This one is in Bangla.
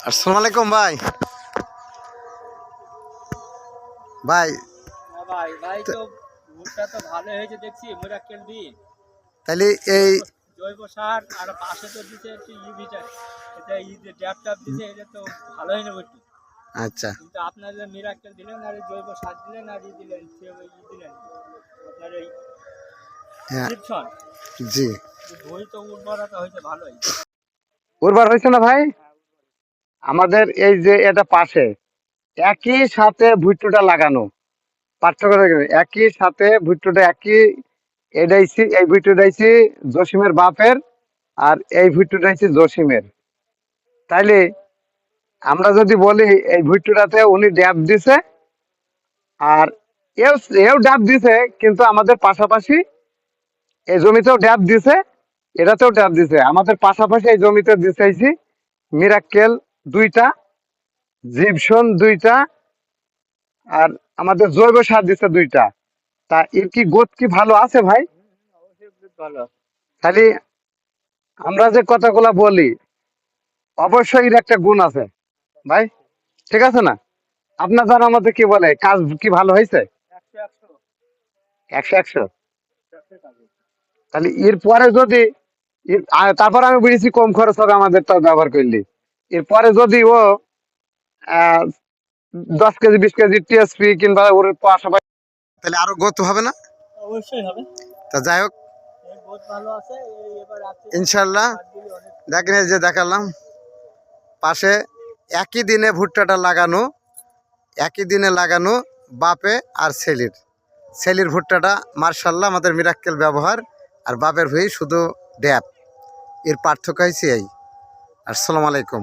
আসসালামু আলাইকুম ভাই। ভাই। হ্যাঁ ভাই ভাই তো ভুট্টা তো ভালো হয়েছে দেখছি মিরাক্কেল দি তাহলে এই জৈব সার আর পাশে তো দিছে একটু ইউভিটা এটা ই যে ট্যাপ ট্যাপ দিছে এটা তো ভালো হয়নি ভুট্টি আচ্ছা। কিন্তু আপনার যে মিরাক্কেল দিলেন আর জৈব সার দিলেন আর ই দিলেন ই দিলেন। আপনার এই হ্যাঁ। জি। ভুঁই তো উর্বরতা হয়েছে ভালোই। উর্বর হয়েছে না ভাই? আমাদের এই যে এটা পাশে, একই সাথে ভুট্টুটা লাগানো। পার্থক্য একই সাথে ভুট্টুটা একই এটাইছি এই ভুট্টুটাইছি জসিমের বাপের আর এই ভুট্টুটাইছি জসিমের। তাইলে আমরা যদি বলি এই ভুট্টুটাতে উনি ড্যাব দিছে আর এও এও ডাব দিছে, কিন্তু আমাদের পাশাপাশি এই জমিতেও ড্যাব দিছে, এটাতেও ড্যাব দিছে। আমাদের পাশাপাশি এই জমিতে দিছেছি মিরাক্কেল দুইটা জিপসন দুইটা আর আমাদের জৈব সার দিচ্ছে দুইটা। তা এর কি গোত কি ভালো আছে ভাই? খালি আমরা যে কথাগুলা বলি অবশ্যই এর একটা গুণ আছে। ভাই ঠিক আছে না? আপনার দ্বারা আমাদের কি বলে? কাজ কি ভালো হয়েছে? একশো একশো। তাহলে এরপরে যদি এর- তারপর আমি বুঝেছি কম খরচ হবে আমাদের তো ব্যবহার করলে। এরপরে যদি ও দশ কেজি বিশ কেজি টিএসপি কিংবা ওর পাশাপাশি তাহলে আরও গত হবে না? অবশ্যই হবে। তা যাই হোক ইনশাল্লাহ। দেখেন যে দেখালাম পাশে একই দিনে ভুট্টাটা লাগানো একই দিনে লাগানো বাপে আর ছেলির। ছেলির ভুট্টাটা মার্শাল্লাহ আমাদের মিরাক্কেল ব্যবহার আর বাপের ভুই শুধু ড্যাপ এর পার্থক্য হয়েছে এই। আসসালামু আলাইকুম।